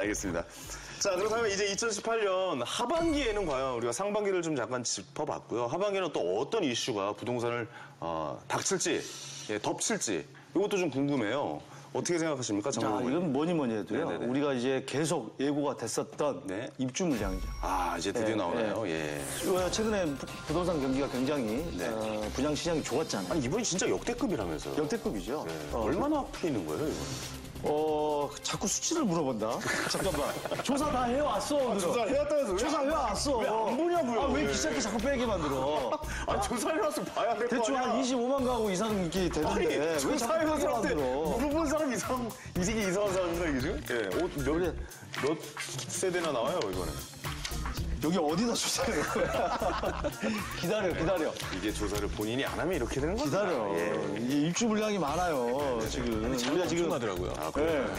알겠습니다. 자, 그렇다면 이제 2018년 하반기에는 과연 우리가 상반기를 좀 잠깐 짚어봤고요. 하반기에는 또 어떤 이슈가 부동산을 어, 닥칠지, 예, 덮칠지 이것도 좀 궁금해요. 어떻게 생각하십니까, 자, 장관 이건 뭐니 뭐니 해도요. 네네네. 우리가 이제 계속 예고가 됐었던 네. 입주 물량이죠. 아, 이제 드디어 네, 나오나요? 예. 어, 최근에 부- 부동산 경기가 굉장히 네. 어, 분양 시장이 좋았잖아요. 아니, 이번이 진짜 역대급이라면서요? 역대급이죠. 네. 어, 얼마나 풀리는 거예요, 이번? 어, 자꾸 수치를 물어본다. 잠깐만. 조사 다 해왔어, 오늘은. 조사 해왔다면서요? 조사 해왔어. 왜안 보냐고요, 아, 왜 왜? 기자께 자꾸 빼게 만들어? 아, 조사를 와서 봐야 될거 대충? 한 25만 가구 이상 이렇게 되는데. 아니, 왜 조사해서 빼게 사람한테 만들어? 물어본 사람 이상, 이게 이상한 사람인가, 이게 지금? 예. 어, 몇, 몇 세대나 나와요, 이거는? 여기 어디다 조사해? 기다려, 기다려. 이게 조사를 본인이 안 하면 이렇게 되는 거죠? 기다려. 예. 이게 입주 물량이 많아요, 지금. 우리가 지금. 하더라고요. 아, 예. 그래요?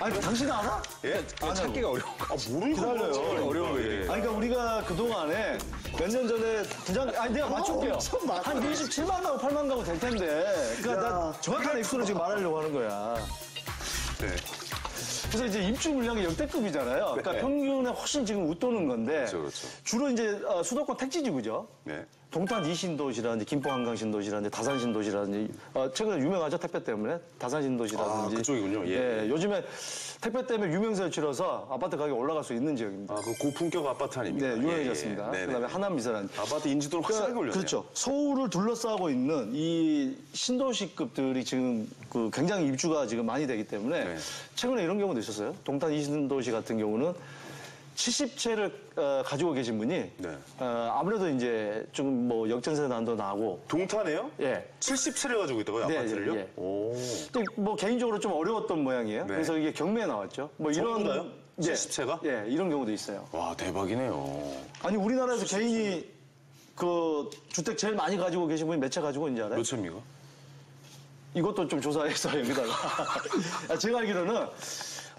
아니, 당신 알아? 예? 찾기가 어려워. 아, 모르니까 기다려요. 그렇지. 어려워요, 아니, 예. 그러니까 우리가 그동안에 몇 년 전에 분양, 아니, 내가 맞출게요. 엄청 많아. 한 27만 가구, 8만 가구 될 텐데. 그러니까 나 정확한 액수로 지금 말하려고 하는 거야. 네. 그래서 이제 입주 물량이 역대급이잖아요. 그러니까 네. 평균에 훨씬 지금 웃도는 건데. 그렇죠, 그렇죠. 주로 이제 어, 수도권 택지지구죠. 네. 동탄 이신도시라든지 김포 한강신도시라든지 다산신도시라든지 어, 최근에 유명하죠 택배 때문에 다산신도시라든지 아, 그쪽이군요. 예. 요즘에 택배 때문에 유명세를 치러서 아파트 가격이 올라갈 수 있는 지역입니다. 아, 그 고품격 아파트 아닙니까? 네, 유명해졌습니다. 예, 예. 그다음에 하남 미사라든지 아파트 인지도는 확실하게 올렸네요. 그렇죠. 서울을 둘러싸고 있는 이 신도시급들이 지금 그 굉장히 입주가 지금 많이 되기 때문에 네. 최근에 이런 경우도 있었어요. 동탄 이신도시 같은 경우는 70채를 어, 가지고 계신 분이 네. 어, 아무래도 이제 좀 뭐 역전세 난도 나고 동탄에요? 예. 70채를 가지고 있다고요, 네, 아파트를요? 예, 예. 오. 또 뭐 개인적으로 좀 어려웠던 모양이에요. 네. 그래서 이게 경매에 나왔죠. 뭐 이런 전부 다요? 예. 70 채가? 예, 이런 경우도 있어요. 와, 대박이네요. 아니 우리나라에서 개인이 그 주택 제일 많이 가지고 계신 분이 몇 채 가지고 있는지 알아요? 몇 채입니까? 이것도 좀 조사해서 여기다가 아, 제가 알기로는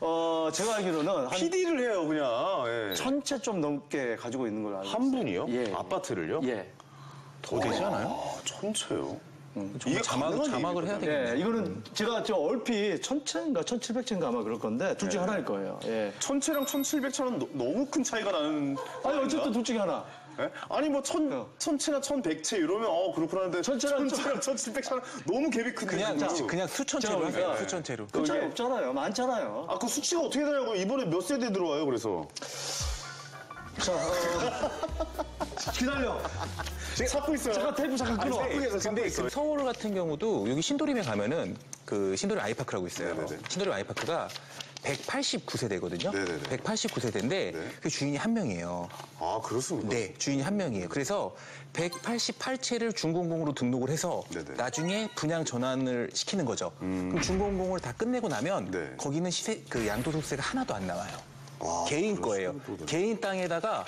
어 제가 알기로는 한 PD를 해요, 그냥. 예. 천 채 좀 넘게 가지고 있는 걸로 알고 있어요. 한 분이요? 예. 아파트를요? 예. 더 되지 않아요? 아, 천채요? 이게 자막, 자막을 해야 되겠네요. 예, 이거는 제가 저 얼핏 천채인가 천칠백 채인가 아마 그럴 건데 둘 중에 하나일 거예요. 예. 천채랑 천칠백채는 너- 너무 큰 차이가 나는. 아니 어쨌든 둘 중에 하나. 예? 아니 뭐 천, 어. 천채나 천백채 이러면 어 그렇구나 하는데 천채랑 천채랑 천칠백채는 너무 갭이 큰데 그냥, 지금. 그냥 수천 제가 채로 보니까 하세요. 수천 채로. 그 차이 없잖아요. 많잖아요. 아 그 수치가 어떻게 되냐고 이번에 몇 세대 들어와요 그래서 자, 어, 기다려. 찾고 있어요 잠깐 테이프 잠깐 끊어. 아니, 근데, 근데. 그 서울 같은 경우도 여기 신도림에 가면은 그 신도림 아이파크라고 있어요. 네네네. 신도림 아이파크가 189세대거든요. 네네네. 189세대인데 네. 그 주인이 한 명이에요. 아 그렇습니까? 네, 주인이 한 명이에요. 그래서 188채를 준공공으로 등록을 해서 네네. 나중에 분양 전환을 시키는 거죠. 그럼 준공공을 다 끝내고 나면 네. 거기는 시세 그 양도소득세가 하나도 안 나와요. 와, 개인 거예요. 개인 땅에다가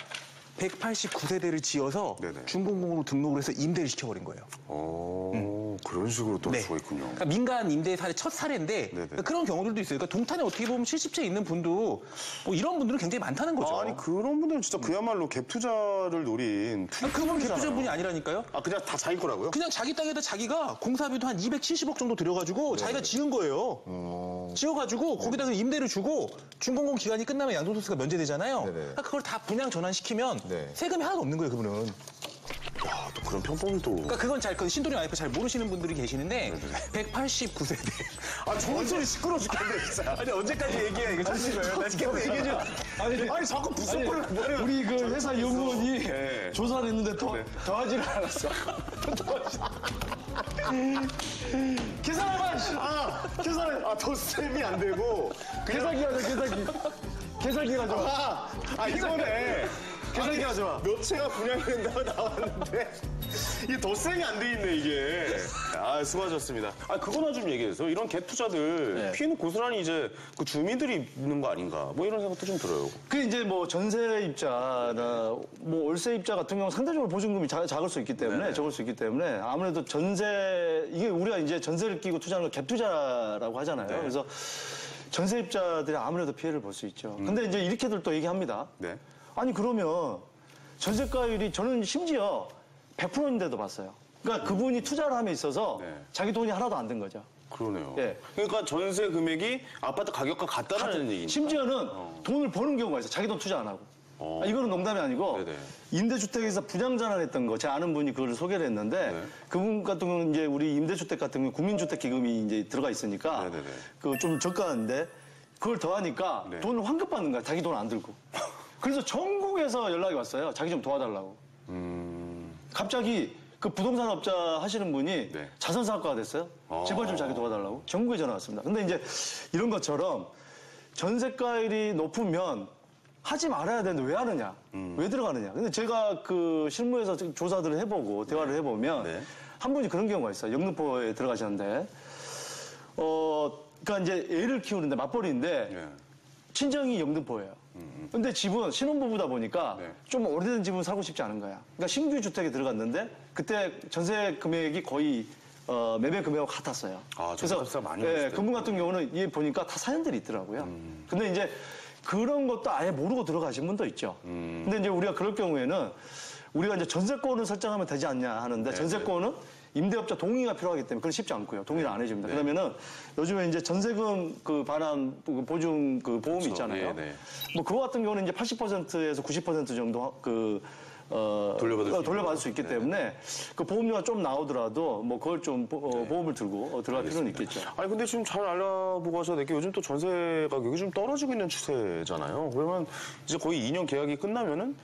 189세대를 지어서 네네. 준공공으로 등록을 해서 임대를 시켜버린 거예요. 어 그런 식으로 또할 수가 있군요 그러니까 민간 임대 사례 첫 사례인데 네네. 그런 경우들도 있어요. 그러니까 동탄에 어떻게 보면 70채 있는 분도 뭐 이런 분들은 굉장히 많다는 거죠. 아 니 그런 분들은 진짜 그야말로 갭 투자를 노린 아니, 그분 개투자분이 아니라니까요. 아 그냥 다 자기 거라고요? 그냥 자기 땅에다 자기가 공사비도 한 270억 정도 들여가지고 자기가 지은 거예요. 지어가지고 거기다가 임대를 주고 준공공 기간이 끝나면 양도소득세가 면제되잖아요. 네네. 그러니까 그걸 다 분양 전환시키면 네. 세금이 하나도 없는 거예요, 그분은. 야, 또 그런 또. 그러니까 그건 잘, 그 신도림 와이프 잘 모르시는 분들이 계시는데 189세대. 아, 좋은 소리 시끄러워 죽겠네, 진짜. 아니 언제까지 얘기해? 이거 거예요? 나 계속 얘기해줘. 아니, 아니, 자꾸 무슨 꼴을 뭐래요? 우리 그 회사 연구원이 네. 조사를 했는데 더, 더하지를 않았어. 계산해봐! 씨. 아, 계산을, 아, 더 쌤이 안 되고. 계산기 하자, 계산기. 계산기 가져와. 아, 아, 이거네. 계산기 가져와. 몇 채가 분양이 된다고 나왔는데. 이게 덧셈이 안 돼 있네, 이게. 아, 수고하셨습니다. 아, 그거나 좀 얘기해서 이런 갭 투자들 네. 피해는 고스란히 이제 그 주민들이 있는 거 아닌가. 뭐 이런 생각도 좀 들어요. 그 이제 뭐 전세 입자나 뭐 월세 입자 같은 경우 상대적으로 보증금이 자- 작을 수 있기 때문에 네네. 적을 수 있기 때문에 아무래도 전세 이게 우리가 이제 전세를 끼고 투자하는 걸 갭 투자라고 하잖아요. 네. 그래서 전세 입자들이 아무래도 피해를 볼 수 있죠. 근데 이제 이렇게들 또 얘기합니다. 네. 아니 그러면 전세가율이 저는 심지어 100%인데도 봤어요. 그러니까 그분이 투자를 함에 있어서 네. 자기 돈이 하나도 안 든 거죠. 그러네요. 예. 그러니까 전세 금액이 아파트 가격과 같다는 얘기니까. 심지어는 돈을 버는 경우가 있어요. 자기 돈 투자 안 하고. 어. 아, 이거는 농담이 아니고 네네. 임대주택에서 분양전환 했던 거, 제 아는 분이 그걸 소개를 했는데 네. 그분 같은 경우는 이제 우리 임대주택 같은 경우 국민주택 기금이 이제 들어가 있으니까. 그 좀 저가인데 그걸 더하니까 네. 돈을 환급 받는 거야. 자기 돈 안 들고. 그래서 전국에서 연락이 왔어요. 자기 좀 도와달라고. 음, 갑자기 그 부동산 업자 하시는 분이 네. 자선사업가가 됐어요. 어. 제발 좀 자기 도와달라고. 전국에 전화 왔습니다. 근데 이제 이런 것처럼 전세가율이 높으면 하지 말아야 되는데 왜 하느냐? 음. 왜 들어가느냐? 근데 제가 그 실무에서 조사들을 해보고 대화를 해보면 네. 한 분이 그런 경우가 있어요. 영등포에 들어가셨는데 어, 그러니까 이제 애를 키우는데 맞벌이인데 네. 친정이 영등포예요. 근데 집은 신혼부부다 보니까 네. 좀 오래된 집은 살고 싶지 않은 거야. 그러니까 신규 주택에 들어갔는데 그때 전세 금액이 거의 어, 매매 금액하고 같았어요. 아, 전세값이 많이 예, 올랐을 때. 그분 같은 경우는 이 보니까 다 사연들이 있더라고요. 음. 근데 이제 그런 것도 아예 모르고 들어가신 분도 있죠. 음. 근데 이제 우리가 그럴 경우에는 우리가 이제 전세권을 설정하면 되지 않냐 하는데 네, 전세권은 임대업자 동의가 필요하기 때문에 그건 쉽지 않고요. 동의를 안 해줍니다. 그러면은 요즘에 이제 전세금 그 반환 그 보증 그 보험 이 그렇죠. 있잖아요. 네, 네. 뭐 그거 같은 경우는 이제 80%에서 90% 정도 그 어, 돌려받을 수 어, 돌려받을 수 있기 네. 때문에 그 보험료가 좀 나오더라도 뭐 그걸 좀 보, 어, 보험을 들고 어, 들어갈 필요는 있겠죠. 아니 근데 지금 잘 알아보고 하셔야 될게 요즘 또 전세 가격이 좀 떨어지고 있는 추세잖아요. 그러면 이제 거의 2년 계약이 끝나면은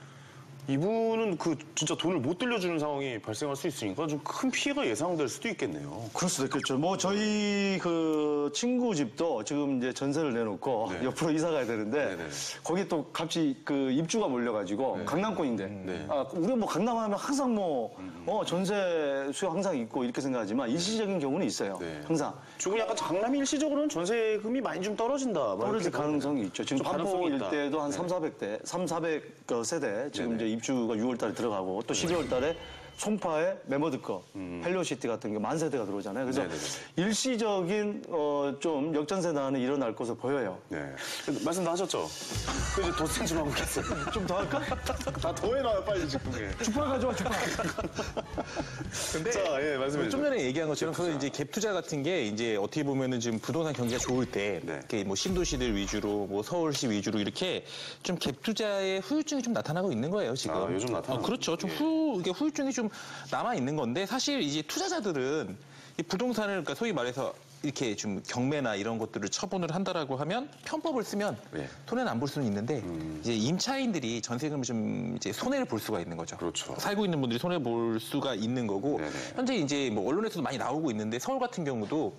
이분은 그 진짜 돈을 못 들려주는 상황이 발생할 수 있으니까 좀 큰 피해가 예상될 수도 있겠네요. 그럴 수도 있겠죠. 뭐 저희 그 친구 집도 지금 이제 전세를 내놓고 네. 옆으로 이사 가야 되는데 네네. 거기 또 값이 그 입주가 몰려가지고 강남권인데 네. 아, 우리가 뭐 강남하면 항상 뭐 어, 전세 수요 항상 있고 이렇게 생각하지만 일시적인 경우는 있어요. 네. 항상 조금 약간 강남이 일시적으로는 전세금이 많이 좀 떨어진다. 뭐 떨어질 가능성이 있죠. 지금 좀 반포. 일대도 한 네. 3, 400대, 3, 400 세대 지금. 이제 입주가 6월 달에 들어가고 또 12월 달에 송파에 메모드 거, 헬리오시티 같은 게 만 세대가 들어오잖아요. 그래서 음. 네네네. 일시적인 어, 좀 역전세 난이 일어날 것으로 보여요. 네. 말씀 다 하셨죠? 그 이제 덧셈 좀 하고 계세요. 좀 더 할까? 다 더해놔요, 빨리 지금. 예. 주파 가져와, 주파. 근데 자, 예, 말씀해 좀 주세요. 전에 얘기한 것처럼 그런 이제 갭 투자 같은 게 이제 어떻게 보면은 지금 부동산 경기가 좋을 때 네. 이렇게 뭐 신도시들 위주로 뭐 서울시 위주로 이렇게 좀 갭 투자의 후유증이 좀 나타나고 있는 거예요 지금. 아, 요즘 나타나는 어, 그렇죠. 좀 후, 이게 후유증이 좀 남아 있는 건데 사실 이제 투자자들은 이 부동산을 그러니까 소위 말해서 이렇게 좀 경매나 이런 것들을 처분을 한다라고 하면 편법을 쓰면 네. 손해는 안 볼 수는 있는데 이제 임차인들이 전세금을 좀 이제 손해를 볼 수가 있는 거죠. 그렇죠. 살고 있는 분들이 손해 볼 수가 있는 거고 네네. 현재 이제 뭐 언론에서도 많이 나오고 있는데 서울 같은 경우도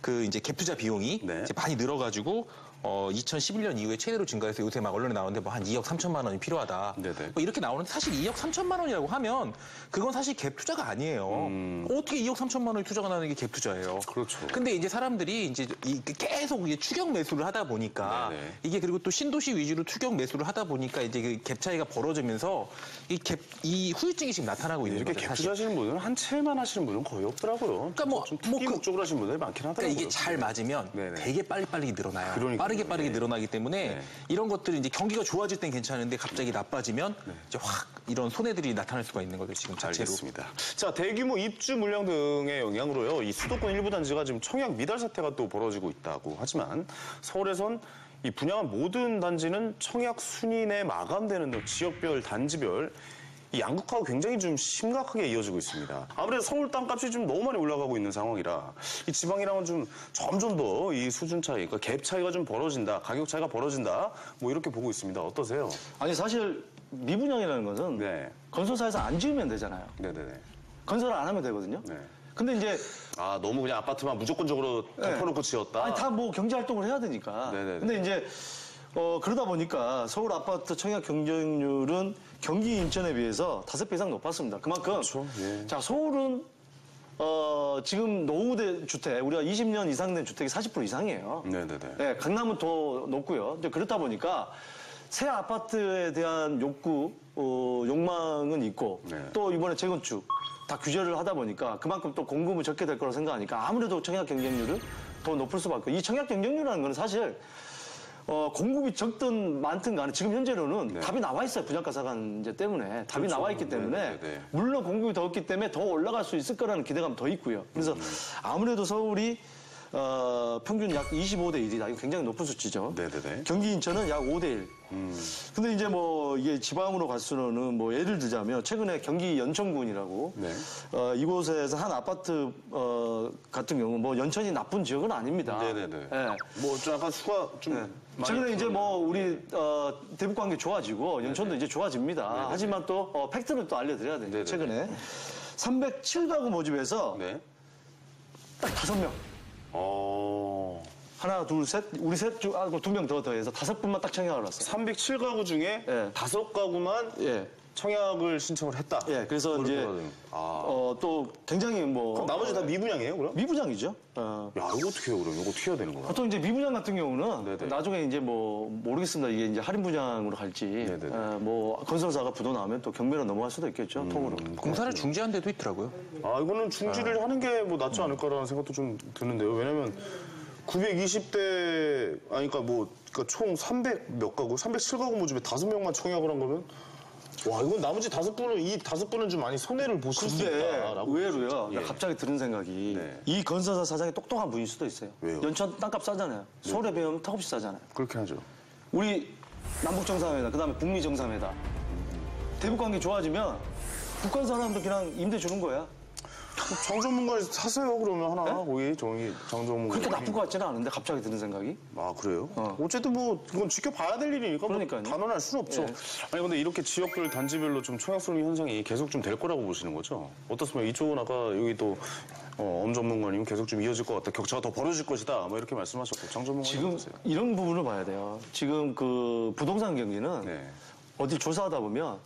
그 이제 갭 투자 비용이 네. 이제 많이 늘어가지고 어 2011년 이후에 최대로 증가해서 요새 막 언론에 나오는데 뭐 한 2억 3천만 원이 필요하다. 네네. 뭐 이렇게 나오는데 사실 2억 3천만 원이라고 하면 그건 사실 갭 투자가 아니에요. 어떻게 2억 3천만 원이 투자가 나는 게 갭 투자예요. 음. 그렇죠. 근데 이제 사람들이 이제 이- 계속 이제 추격 매수를 하다 보니까 네네. 이게 그리고 또 신도시 위주로 추격 매수를 하다 보니까 이제 그 갭 차이가 벌어지면서 이 갭 이 후유증이 지금 나타나고 있는 이렇게 거죠. 갭 사실. 투자하시는 분은 한 채만 하시는 분은 거의 없더라고요. 그러니까 뭐- 좀뭐 투기 그- 목적으로 하시는 분들이 많긴 하더라고요. 그러니까 이게 잘 맞으면 네네. 되게 빨리빨리 늘어나요. 그러니까요. 빠르게 빠르게 네. 늘어나기 때문에 네. 이런 것들이 이제 경기가 좋아질 땐 괜찮은데 갑자기 나빠지면 이제 확 이런 손해들이 나타날 수가 있는 거죠. 지금 자체로. 알겠습니다. 자, 대규모 입주 물량 등의 영향으로요. 이 수도권 일부 단지가 지금 청약 미달 사태가 또 벌어지고 있다고 하지만 서울에선 이 분양한 모든 단지는 청약 순위 내 마감되는 등 지역별 단지별 이 양극화가 굉장히 좀 심각하게 이어지고 있습니다. 아무래도 서울 땅값이 좀 너무 많이 올라가고 있는 상황이라 이 지방이랑은 좀 점점 더 이 수준 차이, 그러니까 갭 차이가 좀 벌어진다, 가격 차이가 벌어진다, 뭐 이렇게 보고 있습니다. 어떠세요? 아니, 사실 미분양이라는 것은 네, 건설사에서 안 지으면 되잖아요. 네네네. 건설을 안 하면 되거든요. 네. 근데 이제 아 너무 그냥 아파트만 무조건적으로 네. 덮어놓고 지었다. 아니 다 뭐 경제 활동을 해야 되니까. 네네네. 근데 이제 어 그러다 보니까 서울 아파트 청약 경쟁률은 경기 인천에 비해서 다섯 배 이상 높았습니다. 그만큼 그렇죠. 예. 자 서울은 어 지금 노후대 주택 우리가 20년 이상 된 주택이 40% 이상이에요. 네네네. 네, 강남은 더 높고요. 이제 그렇다 보니까 새 아파트에 대한 욕구, 어, 욕망은 있고 네. 또 이번에 재건축 다 규제를 하다 보니까 그만큼 또 공급은 적게 될 거라고 생각하니까 아무래도 청약 경쟁률은 더 높을 수밖에. 이 청약 경쟁률이라는 건 사실 어, 공급이 적든 많든 간에 지금 현재로는 네. 답이 나와 있어요. 분양가 상한제 때문에. 답이 그렇죠. 나와 있기 때문에 네, 네, 네. 물론 공급이 더 없기 때문에 더 올라갈 수 있을 거라는 기대감 더 있고요. 그래서 음. 아무래도 서울이 어, 평균 약 25대 1이다. 이거 굉장히 높은 수치죠. 네네네. 경기 인천은 약 5대 1. 근데 이제 뭐 이게 지방으로 갈수록은 뭐 예를 들자면 최근에 경기 연천군이라고 네. 어, 이곳에서 한 아파트 어, 같은 경우 뭐 연천이 나쁜 지역은 아닙니다. 네네네. 예. 뭐좀 약간 수가 좀 많이 최근에 이제 뭐 우리 어, 대북 관계 좋아지고 연천도 이제 좋아집니다. 하지만 또 어, 팩트를 또 알려드려야 돼요. 네네. 최근에 307가구 모집에서 네. 딱 다섯 명. 어. 하나, 둘, 셋, 우리 셋 중, 아, 두명 더 더해서 다섯 분만 딱 청약을 왔어요. 307가구 중에 예. 다섯 가구만 예. 청약을 신청을 했다. 예, 그래서 이제, 아. 어, 또 굉장히 뭐. 그럼 나머지 다 미분양이에요, 그럼? 미부장이죠. 어. 야, 이거 어떻게 해요, 그럼? 이거 어떻게 해야 되는 거야? 보통 이제 미부장 같은 경우는 네네. 나중에 이제 뭐 모르겠습니다. 이게 이제 할인 부장으로 갈지. 어, 뭐 건설사가 부도 나오면 또 경매로 넘어갈 수도 있겠죠. 음. 통으로. 공사를 중지한 데도 있더라고요. 아, 이거는 중지를 하는 게 뭐 낫지 않을까라는 생각도 좀 드는데요. 왜냐면 920대, 아니, 그러니까 뭐, 그러니까 총 300 몇 가구, 307가구 모집에 다섯 명만 청약을 한 거면, 와, 이건 나머지 다섯 분은, 이 다섯 분은 좀 많이 손해를 보실 수 근데 있다라고. 의외로요. 예. 나 갑자기 들은 생각이 네. 이 건설사 사장이 똑똑한 분일 수도 있어요. 왜요? 연천 땅값 싸잖아요. 서울에 비하면 턱없이 싸잖아요. 그렇게 하죠. 우리 남북 정상회담, 그다음에 북미 정상회담. 대북 관계 좋아지면 북한 사람도 그냥 임대 주는 거야. 장 전문가 사세요, 그러면 하나. 거기, 정이, 장 전문가. 그렇게 나쁜 것 같지는 않은데 갑자기 드는 생각이. 아 그래요? 어. 어. 쨌든뭐 이건 지켜봐야 될 일이니까 뭐 그러니까요. 단언할 수는 없죠. 예. 아니 근데 이렇게 지역별 단지별로 좀 청약소름 현상이 계속 좀 될 거라고 보시는 거죠? 어떻습니까? 이쪽은 아까 여기 또 어, 엄 전문가님 계속 좀 이어질 것 같다. 격차가 더 벌어질 것이다. 뭐 이렇게 말씀하셨고 장 전문가님 지금 어떠세요? 이런 부분을 봐야 돼요. 지금 그 부동산 경기는 네. 어디 조사하다 보면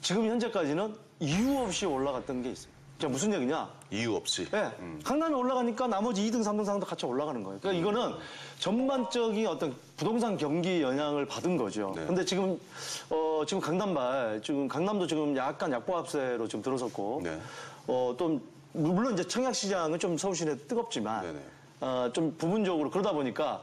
지금 현재까지는 이유 없이 올라갔던 게 있어요. 자, 무슨 얘기냐? 이유 없이. 예. 강남이 올라가니까 나머지 2등, 3등, 4등도 같이 올라가는 거예요. 그러니까 이거는 전반적인 어떤 부동산 경기 영향을 받은 거죠. 네. 근데 지금, 어, 지금 강남발, 지금 강남도 지금 약간 약보합세로 지금 들어섰고, 네. 어, 또, 물론 이제 청약 시장은 좀 서울시내 뜨겁지만, 네네. 어, 좀 부분적으로 그러다 보니까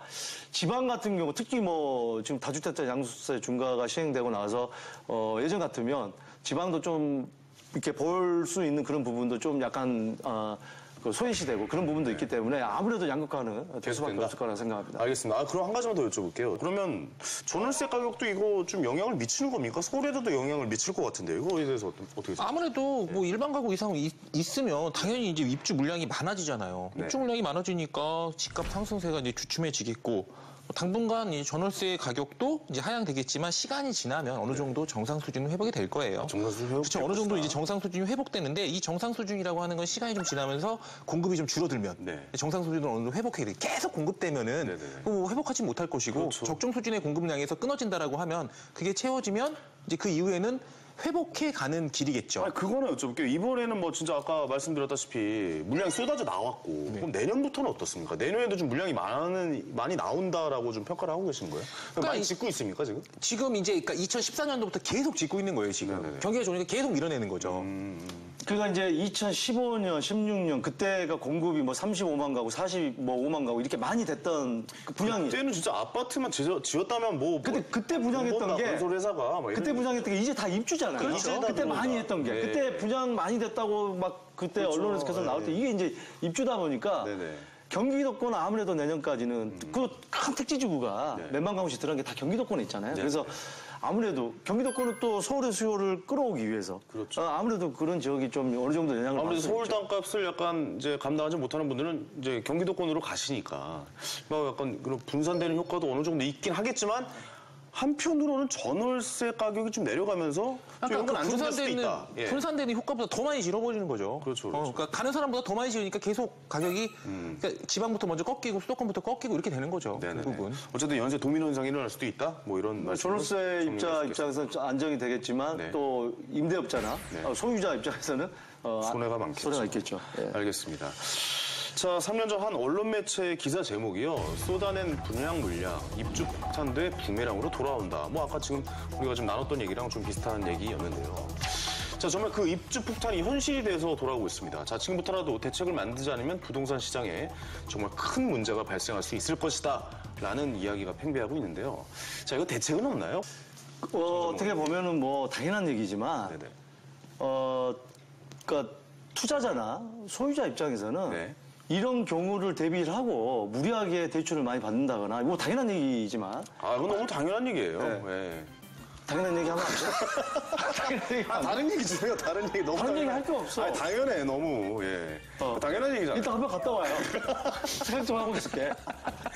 지방 같은 경우 특히 뭐 지금 다주택자 양수세 중과가 시행되고 나서 어, 예전 같으면 지방도 좀 이렇게 볼 수 있는 그런 부분도 좀 약간 어, 그 소외시되고 그런 부분도 있기 때문에 아무래도 양극화는 될 수밖에 계속된다? 없을 거라 생각합니다. 알겠습니다. 아, 그럼 한 가지만 더 여쭤볼게요. 그러면 전월세 가격도 이거 좀 영향을 미치는 겁니까? 서울에도 영향을 미칠 것 같은데 이거에 대해서 어떤, 어떻게 생각하세요? 아무래도 뭐 일반 가구 이상 있, 있으면 당연히 이제 입주 물량이 많아지잖아요. 네. 입주 물량이 많아지니까 집값 상승세가 이제 주춤해지겠고 뭐 당분간 이 전월세 가격도 이제 하향되겠지만 시간이 지나면 어느 정도 정상 수준은 회복이 될 거예요. 정상 수준 회복 그렇죠. 어느 정도 이제 정상 수준이 회복되는데 이 정상 수준이라고 하는 건 시간이 좀 지나면서 공급이 좀 줄어들면 네. 정상 수준을 어느 정도 회복해야 돼. 계속 공급되면은 네네. 뭐 회복하지 못할 것이고 그렇죠. 적정 수준의 공급량에서 끊어진다라고 하면 그게 채워지면 이제 그 이후에는 회복해 가는 길이겠죠. 아니, 그거는 여쭤볼게요. 이번에는 뭐 진짜 아까 말씀드렸다시피 물량이 쏟아져 나왔고 네. 그럼 내년부터는 어떻습니까? 내년에도 좀 물량이 많은, 많이 나온다라고 좀 평가를 하고 계신 거예요? 많이 그러니까 이- 짓고 있습니까 지금? 지금 이제 그러니까 2014년도부터 계속 짓고 있는 거예요, 지금. 네네네. 경기가 좋으니까 계속 밀어내는 거죠. 그러니까 이제 2015년, 16년 그때가 공급이 뭐 35만 가구, 45만 가구 이렇게 많이 됐던 그 분양이 그때는 진짜 아파트만 지어, 지었다면 뭐 근데 뭐 그때 분양했던 게 회사가 막 그때 분양했던 게 이제 다 입주잖아요. 그렇죠. 그때 이제다 많이. 했던 게 네. 그때 분양 많이 됐다고 막 그때 그렇죠. 언론에서 계속 나올 때 네. 이게 이제 입주다 보니까 네네. 경기도권 아무래도 내년까지는 그큰 택지지구가 네. 몇만 가구씩 들어간 게 다 경기도권에 있잖아요. 그래서 아무래도 경기도권은 또 서울의 수요를 끌어오기 위해서 그렇죠. 어, 아무래도 그런 지역이 좀 어느 정도 영향을 아무래도 서울. 땅값을 약간 이제 감당하지 못하는 분들은 이제 경기도권으로 가시니까 뭐 약간 그런 분산되는 효과도 어느 정도 있긴 하겠지만 한편으로는 전월세 가격이 좀 내려가면서 약간 그 수도 분산되는 있다. 예. 분산되는 효과보다 더 많이 질어버리는 거죠. 그렇죠, 어, 그렇죠. 그러니까 가는 사람보다 더 많이 지으니까 계속 가격이 그러니까 지방부터 먼저 꺾이고 수도권부터 꺾이고 이렇게 되는 거죠. 네네네. 결국은. 어쨌든 연쇄 도미노 현상이 일어날 수도 있다. 뭐 이런 말씀. 전월세 입자 입장에서는 좀 안정이 되겠지만 네. 또 임대업자나 네. 어, 소유자 입장에서는 어, 손해가 많겠죠. 손해가 있겠죠. 예. 알겠습니다. 자, 3년 전 한 언론 매체 기사 제목이요. 쏟아낸 분양 물량, 입주 폭탄돼 부메랑으로 돌아온다. 뭐 아까 지금 우리가 좀 나눴던 얘기랑 좀 비슷한 얘기였는데요. 자, 정말 그 입주 폭탄이 현실이 돼서 돌아오고 있습니다. 자, 지금부터라도 대책을 만들지 않으면 부동산 시장에 정말 큰 문제가 발생할 수 있을 것이다. 라는 이야기가 팽배하고 있는데요. 자, 이거 대책은 없나요? 어, 어떻게 보면은 뭐 당연한 얘기지만 네네. 어, 그러니까 투자자나 소유자 입장에서는 네. 이런 경우를 대비를 하고 무리하게 대출을 많이 받는다거나 뭐 당연한 얘기지만 아, 이건 너무 당연한 얘기예요. 네. 예. 당연한 얘기 하면 안 돼. 당연한 얘기 아, 하면. 다른 얘기 주세요. 다른 얘기 너무 다른 얘기 당연한- 할거 없어. 아니, 당연해, 너무. 예. 어. 당연한 얘기잖아. 일단 한 번 갔다 와요. 생각 좀 하고 있을게.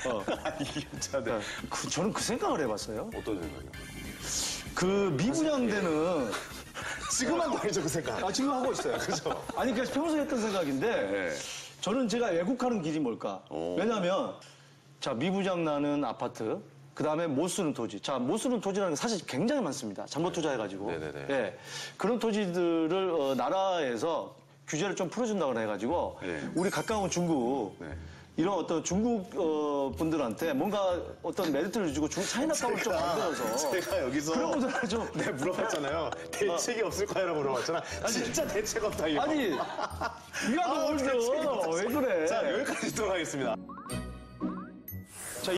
어. 아니, 이게 진짜 네. 그, 저는 그 생각을 해봤어요. 어떤 생각이요? 그 미분양되는 지금 한 거 아니죠, 그 생각? 아 지금 하고 있어요. 그죠? 아니 그래서 평소에 했던 생각인데 네. 저는 제가 왜곡하는 길이 뭘까? 오. 왜냐하면 자 미부장 나는 아파트. 그 다음에 못 쓰는 토지. 자, 못 쓰는 토지라는 게 사실 굉장히 많습니다. 잘못 투자해가지고. 네네네. 예. 그런 토지들을 어, 나라에서 규제를 좀 풀어준다고 해가지고 네. 우리 가까운 중국 네. 이런 어떤 중국 어, 분들한테 뭔가 어떤 메리트를 주고 중 차이나감을 좀 만들어서 제가 여기서 그런 분들을 좀 네, 물어봤잖아요. 대책이 없을까요라고 물어봤잖아. 진짜 대책 없다, 이거. 아니 아, 이거 들어 없었어. 왜 그래 자, 여기까지 듣도록 하겠습니다.